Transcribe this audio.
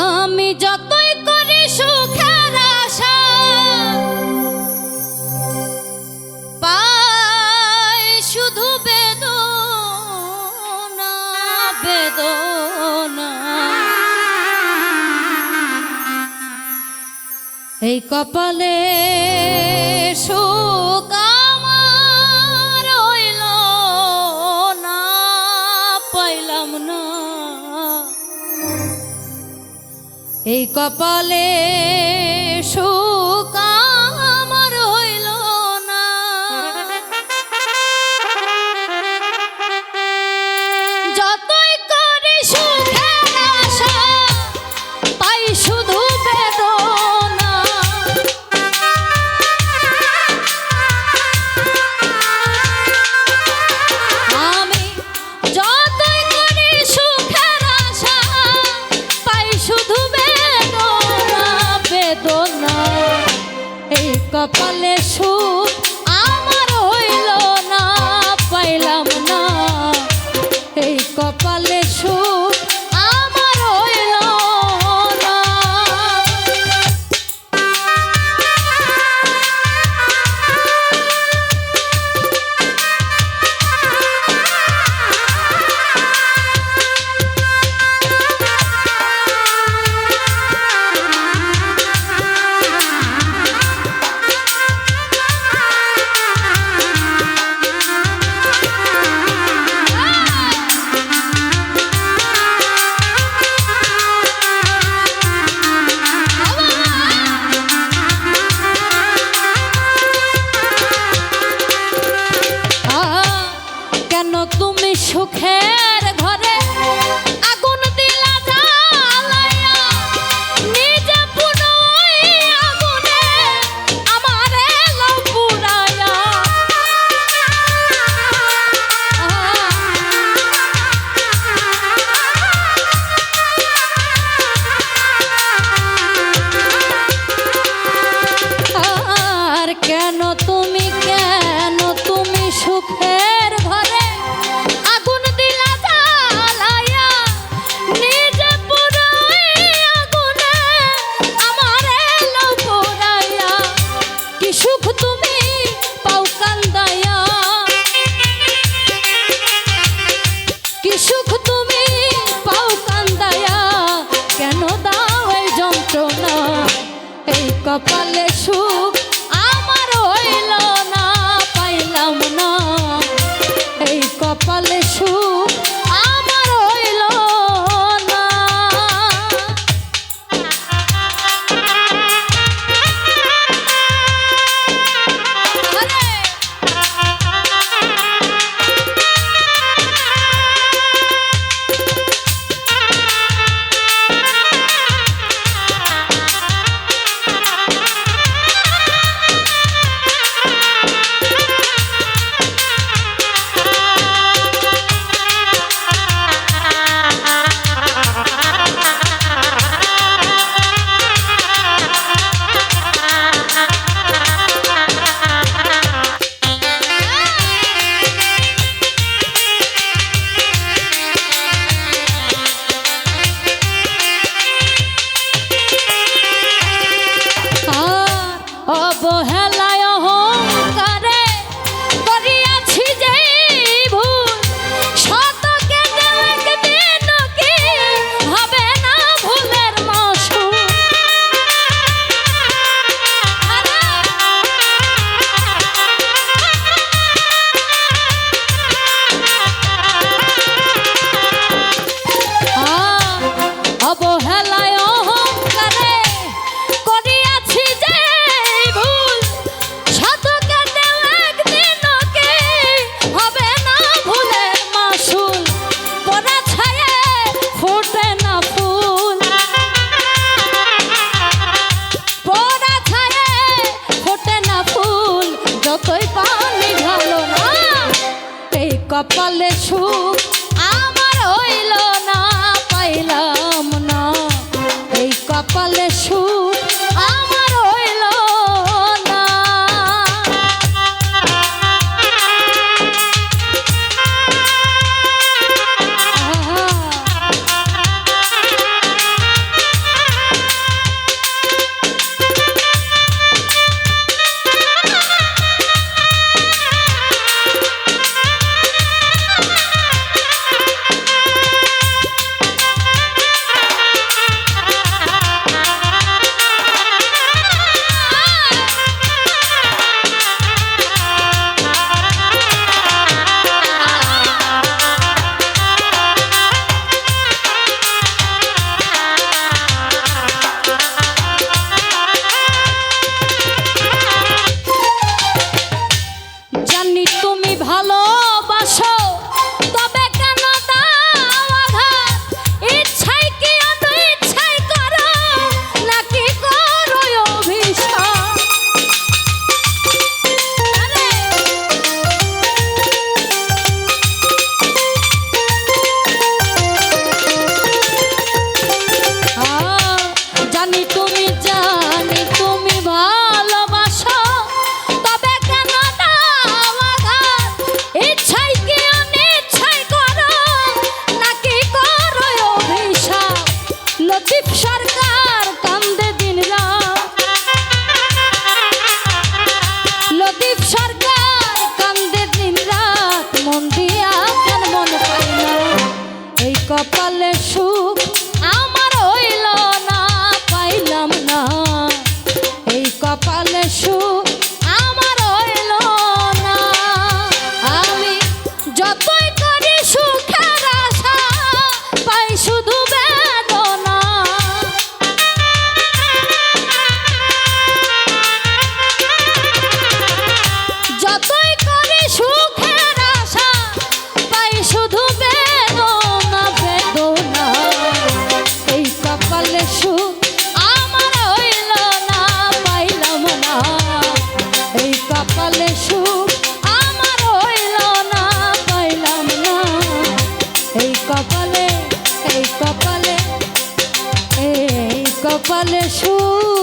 আমি যতই করি সুখের আশা, পাই শুধু বেদনা বেদনা। এই কপালে সুখ আমার না, পাইলাম না। এই কপালে palestra. কপালে সুখ কপালে ছু আমার হইল না পাইলাম না। এই কপালে ছু কপালে সুর